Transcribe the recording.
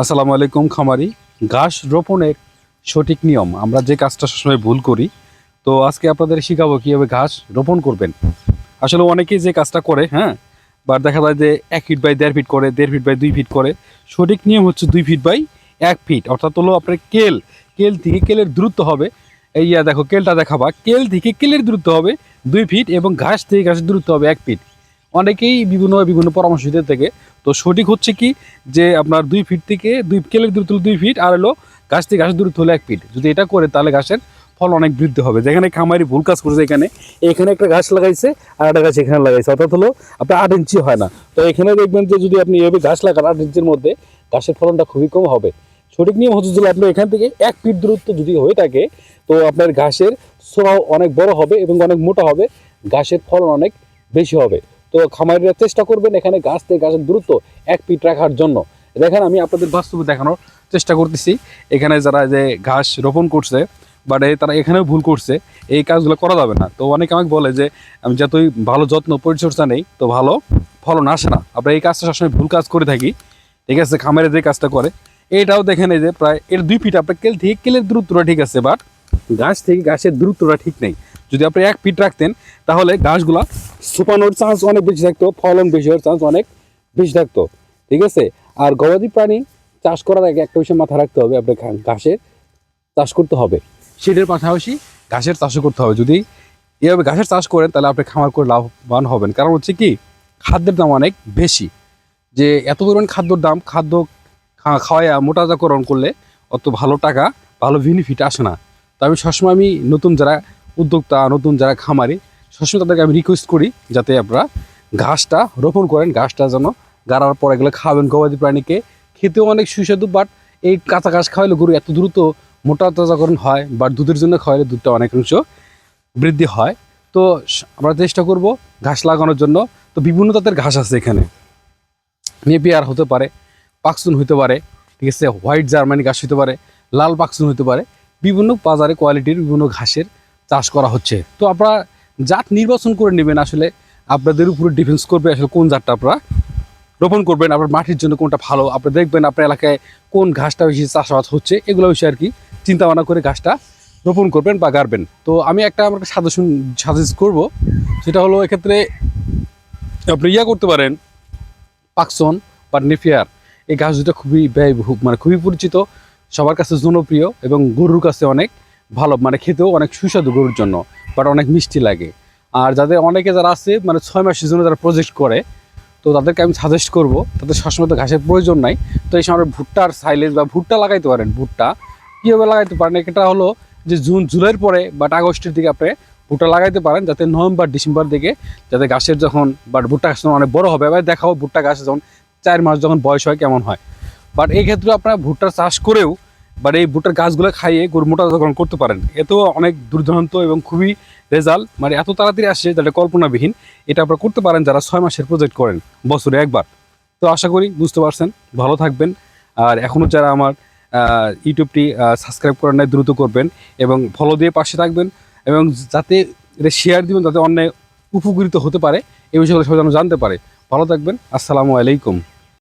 আসসালামু আলাইকুম খামারি। ঘাস রোপণের সঠিক নিয়ম। আমরা যে কাজটা সবসময় ভুল করি, তো আজকে আপনাদের শিখাবো কীভাবে ঘাস রোপণ করবেন। আসলে অনেকেই যে কাজটা করে হ্যাঁ বা দেখা যায় যে এক ফিট বাই দেড় ফিট করে, দেড় ফিট বাই দুই ফিট করে, সঠিক নিয়ম হচ্ছে দুই ফিট বাই এক ফিট অর্থাৎ হলো আপনার কেল কেল থেকে কেলের দূরত্ব হবে। এই ইয়া দেখো, কেলটা দেখাবা, কেল থেকে কেলের দূরত্ব হবে দুই ফিট এবং ঘাস থেকে ঘাসের দূরত্ব হবে এক ফিট অনেকেই বিভিন্ন বিভিন্ন পরামর্শ দিতে থাকে। তো সঠিক হচ্ছে কি যে আপনার দুই ফিট থেকে দুই কেলের দূরত্ব দুই ফিট আর হলো গাছ থেকে ঘাসের দূরত্ব হলো এক ফিট যদি এটা করে তাহলে ঘাসের ফল অনেক বৃদ্ধি হবে। যেখানে খামারি ভুল কাজ করেছে এখানে এখানে একটা গাছ লাগাইছে আর একটা গাছ এখানে লাগাইছে। অর্থাৎ হলো আপনার আট ইঞ্চি হয় না। তো এখানে দেখবেন যে যদি আপনি এভাবে গাছ লাগান আট ইঞ্চির মধ্যে গাছের ফলনটা খুবই কম হবে। সঠিক নিয়ম হচ্ছে যে আপনি এখান থেকে এক ফিট দূরত্ব যদি হয়ে থাকে, তো আপনার ঘাসের সোহাও অনেক বড় হবে এবং অনেক মোটা হবে। ঘাসের ফলন অনেক বেশি হবে। তো খামারিরা চেষ্টা করবেন। এখানে গাছ থেকে গাছের দূরত্ব এক ফিট রাখার জন্য। দেখেন, আমি আপনাদের বাস্তবে দেখানোর চেষ্টা করতেছি। এখানে যারা যে ঘাস রোপণ করছে বাট তারা এখানেও ভুল করছে, এই কাজগুলো করা যাবে না। তো অনেকে আমাকে বলে যে, আমি যতই ভালো যত্ন, পরিচর্যা নেই, তো ভালো ফলন আসে না। আমরা এই কাজটা সবসময় ভুল কাজ করে থাকি। ঠিক আছে, খামারে যে কাজটা করে, এটাও দেখেন এই যে প্রায় এর দুই ফিট আপনার কেল থেকে কেলের দূরত্বটা ঠিক আছে বাট গাছ থেকে গাছের দূরত্বটা ঠিক নেই। যদি আপনি এক ফিট রাখতেন, তাহলে গাছগুলা শুকানোর চান্স অনেক বেশি থাকতো, ফলন বেশি হওয়ার চান্স অনেক বেশি থাকতো, ঠিক আছে? আর গবাদি প্রাণী চাষ করার আগে একটা বিষয় মাথায় রাখতে হবে আপনার ঘাসের চাষ করতে হবে। সেটার পাশাপাশি ঘাসের চাষও করতে হবে। যদি এভাবে ঘাসের চাষ করেন, তাহলে আপনি খামার করে লাভবান হবেন। কারণ হচ্ছে কি, খাদ্যের দাম অনেক বেশি। যে এত পরিমাণ খাদ্যর দাম, খাদ্য খা- খাওয়ায় মোটাজাকরণ করলে অত ভালো টাকা, ভালো বেনিফিট আসে না। তো আমি সবসময় আমি নতুন যারা উদ্যোক্তা নতুন যারা খামারি, সবসময় তাদেরকে আমি রিকোয়েস্ট করি যাতে আপনারা ঘাসটা রোপণ করেন, ঘাসটা যেন গাড়ার পর এগুলো খাওয়াবেন গবাদি প্রাণীকে। খেতেও অনেক সুস্বাদু বাট এই কাঁচা ঘাস খাওয়াইলে গরু এত দ্রুত মোটা তাজাকরণ হয় বা দুধের জন্য খাওয়াইলে দুধটা অনেক অংশ বৃদ্ধি হয়। তো আমরা চেষ্টা করব ঘাস লাগানোর জন্য। তো বিভিন্ন তাদের ঘাস আছে এখানে। নেপিয়ার হতে পারে পাকসুন হতে পারে, ঠিক আছে, হোয়াইট জার্মানি ঘাস হতে পারে, লাল পাকসুন হতে পারে। বিভিন্ন বাজারে কোয়ালিটির বিভিন্ন ঘাসের চাষ করা হচ্ছে। তো আপনারা জাত নির্বাচন করে নেবেন আসলে, আপনাদের উপরে ডিফেন্স করবে আসলে কোন জাতটা আপনারা রোপণ করবেন, আপনার মাটির জন্য কোনটা ভালো, আপনি দেখবেন আপনার এলাকায় কোন ঘাসটা বেশি চাষাবাদ হচ্ছে, এগুলো বিষয়ে আর কি চিন্তা ভাবনা করে ঘাসটা রোপণ করবেন বা গাড়বেন। তো আমি একটা আমার সাজেশন সাজেস্ট করব, সেটা হলো এক্ষেত্রে আপনি ইয়া করতে পারেন, পাকসন বা নেফিয়ার। এই গাছ দুটো খুবই ব্যয়বহুল মানে খুবই পরিচিত, সবার কাছে জনপ্রিয় এবং গরুর কাছে অনেক। ভালো মানে খেতেও অনেক সুস্বাদু গরুর জন্য বাট অনেক মিষ্টি লাগে। আর যাদের অনেকে যারা আছে মানে ছয় মাসের জন্য যারা প্রজেক্ট করে, তো তাদেরকে আমি সাজেস্ট করব, তাদের সবসময় তো ঘাসের প্রয়োজন নাই, তো এই সময় ভুট্টার সাইলেজ বা ভুট্টা লাগাইতে পারেন, ভুট্টা। কীভাবে লাগাইতে পারেন? এটা হলো যে জুন, জুলাইয়ের পরে বাট আগস্টের দিকে আপনি ভুট্টা লাগাইতে পারেন, যাতে নভেম্বর, ডিসেম্বর দিকে যাতে গাছের যখন বাট ভুট্টা গাছ অনেক বড় হবে, এবার দেখাও ভুট্টা গাছ যখন চার মাস যখন বয়স হয় কেমন হয়। বাট এই ক্ষেত্রে আপনারা ভুট্টার চাষ করেও বাট এই ভুট্টার গাছগুলো খাইয়ে গরু মোটা যখন করতে পারেন। এতেও অনেক দুর্দান্ত এবং খুবই রেজাল্ট। মানে এত তাড়াতাড়ি আসে যেটা কল্পনাবিহীন, এটা আপনারা করতে পারেন যারা ছয় মাসের প্রজেক্ট করেন, বছরে একবার। তো আশা করি বুঝতে পারছেন, ভালো থাকবেন। আর এখনও যারা আমার ইউটিউবটি সাবস্ক্রাইব করেন নাই, দ্রুত করবেন এবং ফলো দিয়ে পাশে থাকবেন এবং যাতে এটা শেয়ার দিবেন, যাতে অন্যায় উপকৃত হতে পারে, এই বিষয়গুলো সবাই জানতে পারে। ভালো থাকবেন, আসসালামু আলাইকুম।